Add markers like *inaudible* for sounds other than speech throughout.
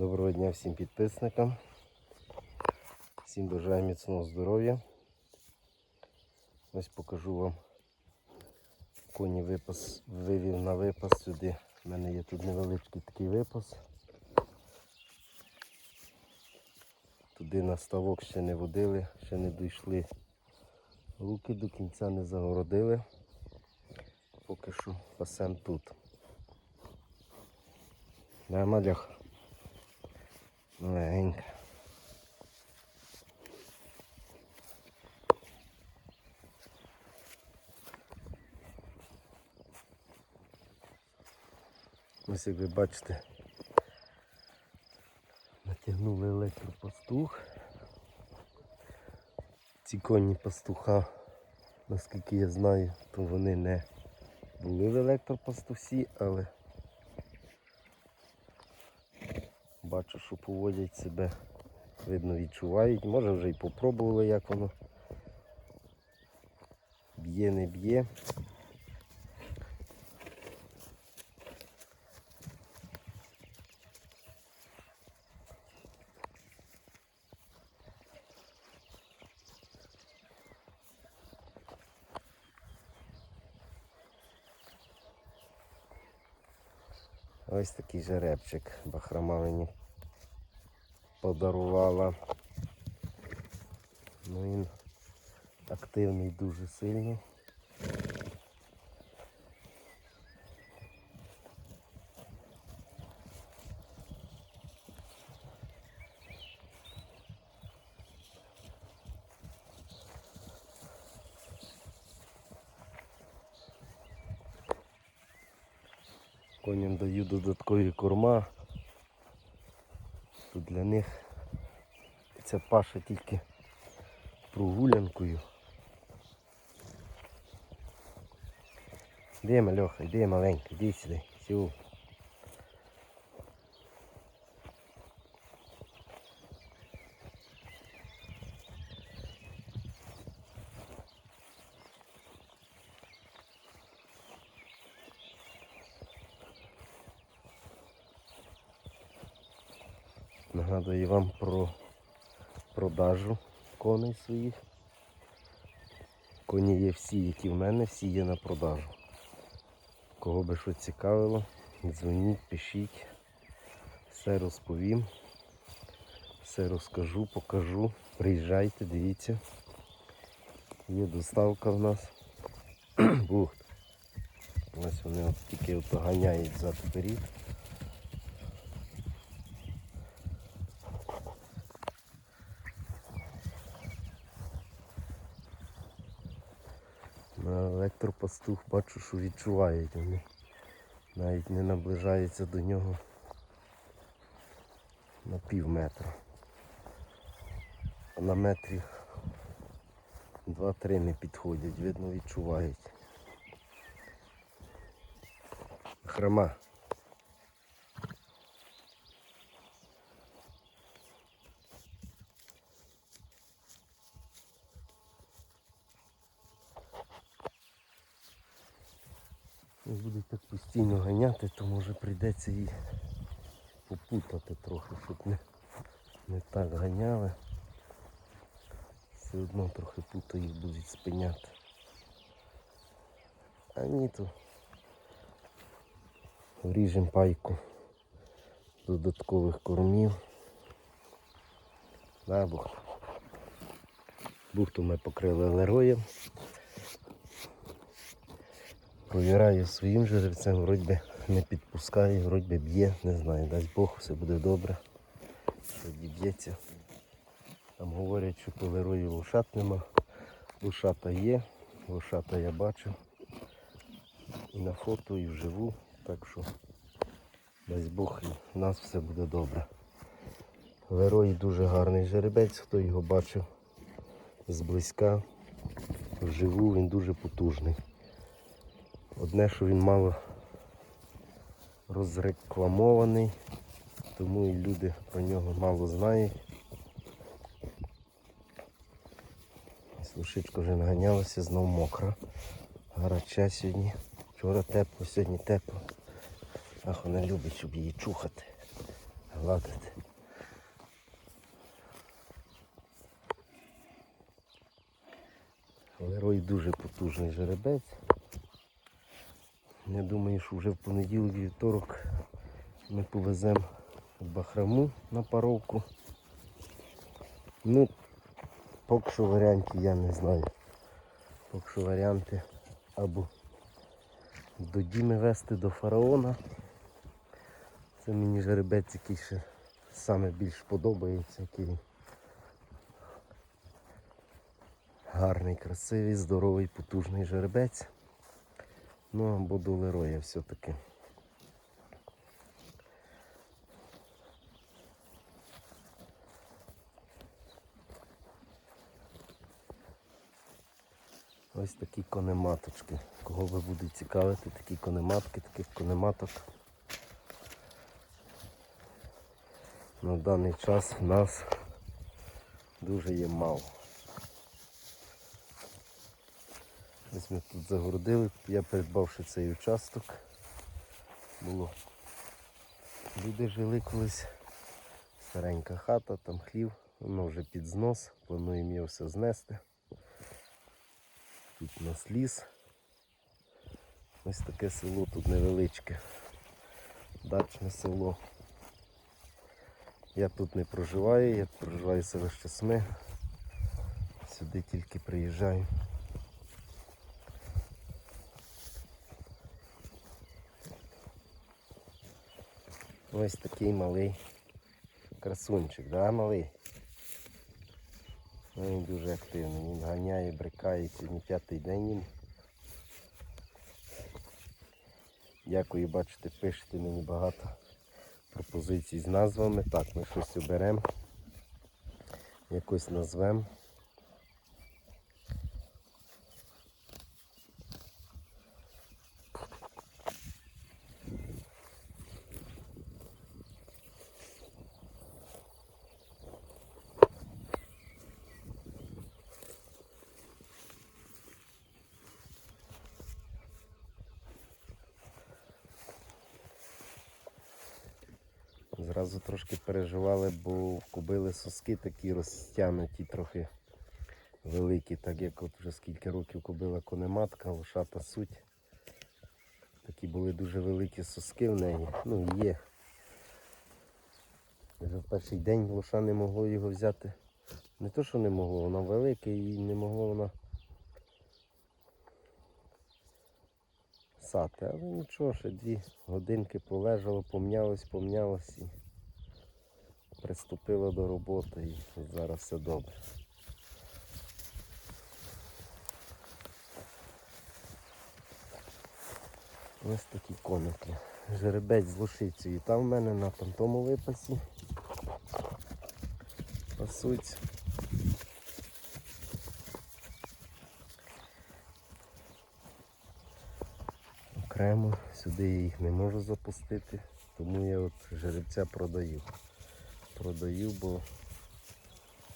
Доброго дня всім підписникам. Всім бажаю міцного здоров'я. Ось покажу вам коні випас, вивів на випас сюди. У мене є тут невеличкий такий випас. Туди на ставок ще не водили, ще не дійшли. Луки до кінця не загородили. Поки що пасем тут. Да, малях. Ось як ви бачите, натягнули електропастух. Ці коні пастуха, наскільки я знаю, то вони не були в електропастусі, але бачу, що поводять себе, видно, відчувають. Може вже й попробували, як воно б'є, не б'є. Ось такий жеребчик бахрома мені подарувала. Ну, він активний дуже сильно. Коням даю додаткові корма. Тут для них ця паша тільки прогулянкою. Йди, мальоха, йди маленька, йди сюди, сю. Нагадую вам про продажу коней своїх. Коні є всі, які в мене, всі є на продажу. Кого би що цікавило, дзвоніть, пишіть, все розповім, все розкажу, покажу. Приїжджайте, дивіться. Є доставка в нас. *clears throat* Бух. Ось вони от тільки от ганяють зад вперед. На електропастух бачу, що відчувають вони. Навіть не наближаються до нього на пів метра. А на метрі 2-3 не підходять, видно відчувають. Хрома. І Буду так постійно ганяти, то може прийдеться її попутати трохи, щоб не, не так ганяли. Все одно трохи путо їх будуть спиняти. А ні то вріжемо пайку додаткових кормів. Да, бухту. Ми покрили алероєм. Провіряю своїм жеребцем, вроді би не підпускає, вроді би б'є, не знаю, дасть Бог, все буде добре. Тоді б'ється. Там говорять, що по лерою лошат нема. Лошата є, лошата я бачу. І на фото, і вживу. Так що дасть Бог, і в нас все буде добре. Лерой дуже гарний жеребець, хто його бачив зблизька. Вживу він дуже потужний. Одне, що він мало розрекламований, тому і люди про нього мало знають. Слушичка вже наганялася, знов мокра. Гаряча сьогодні. Вчора тепло, сьогодні тепло. Ах, вона любить, щоб її чухати. гладити. Лерой дуже потужний жеребець. Я думаю, що вже в понеділок вівторок ми повеземо в бахраму на паровку. Ну, поки що варіантів я не знаю. Поки що варіанти або до Діми вести до фараона. Це мені жеребець, який ще саме більш подобається, який гарний, красивий, здоровий, потужний жеребець. Ну до Лероя все-таки. Ось такі конематочки. Кого ви буде цікавити, такі конематки, таких конематок. На даний час в нас дуже є мало. Ось ми тут загородили, я придбавши цей участок. Було. Люди жили колись. Старенька хата, там хлів, воно вже під знос, плануємо його все знести. Тут у нас ліс. Ось таке село тут невеличке. Дачне село. Я тут не проживаю, я проживаю в селище Сми. Сюди тільки приїжджаю. Ось такий малий красунчик, да, малий? Ну, Він дуже активний, він ганяє, брикає, сьогодні п'ятий день їм. Дякую, бачите, пишете мені багато пропозицій з назвами. Так, ми щось оберемо. Якось назвемо. Зразу трошки переживали, бо в кобили соски такі розтягнуті, трохи великі, так як от вже скільки років кобила конематка, лошата суть. Такі були дуже великі соски в неї. Ну є. Вже в перший день лоша не могло його взяти. Не то, що не могло, вона велика і не могло вона сати. Але нічого, ще дві годинки полежало, помнялось, помнялось і приступило до роботи і зараз все добре. Ось такі коники. Жеребець з лошицею. Там в мене на тому випасі. Пасуть. Окремо сюди я їх не можу запустити, тому я от жеребця продаю. Продаю, бо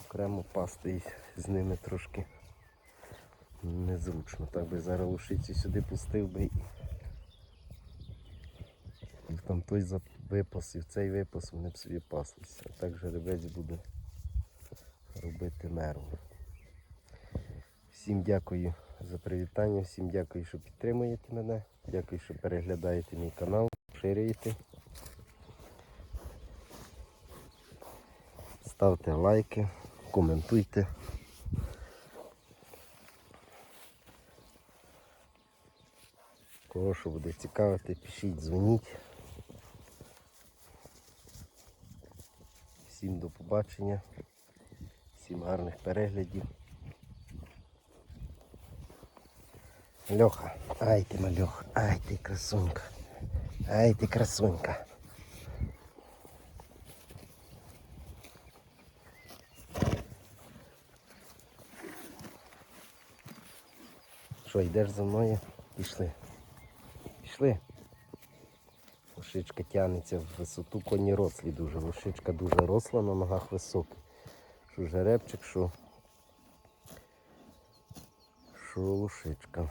окремо пасти з ними трошки незручно. Так би зараз лошицю сюди пустив би і там той випас і в цей випас вони б собі паслися. А так жеребець буде робити меру. Всім дякую за привітання, всім дякую, що підтримуєте мене. Дякую, що переглядаєте мій канал, ширюєте. Ставте лайки, коментуйте. Кого що буде цікавити, пишіть, дзвоніть. Всім до побачення, всім гарних переглядів. Льоха, ай ти мальох, ай ти красунька, ай ти красунька. Що, йдеш за мною? Пішли. Пішли. Лошичка тягнеться в висоту, коні рослі дуже. Лошичка дуже росла, на ногах високий. Що жеребчик, що, що лошичка.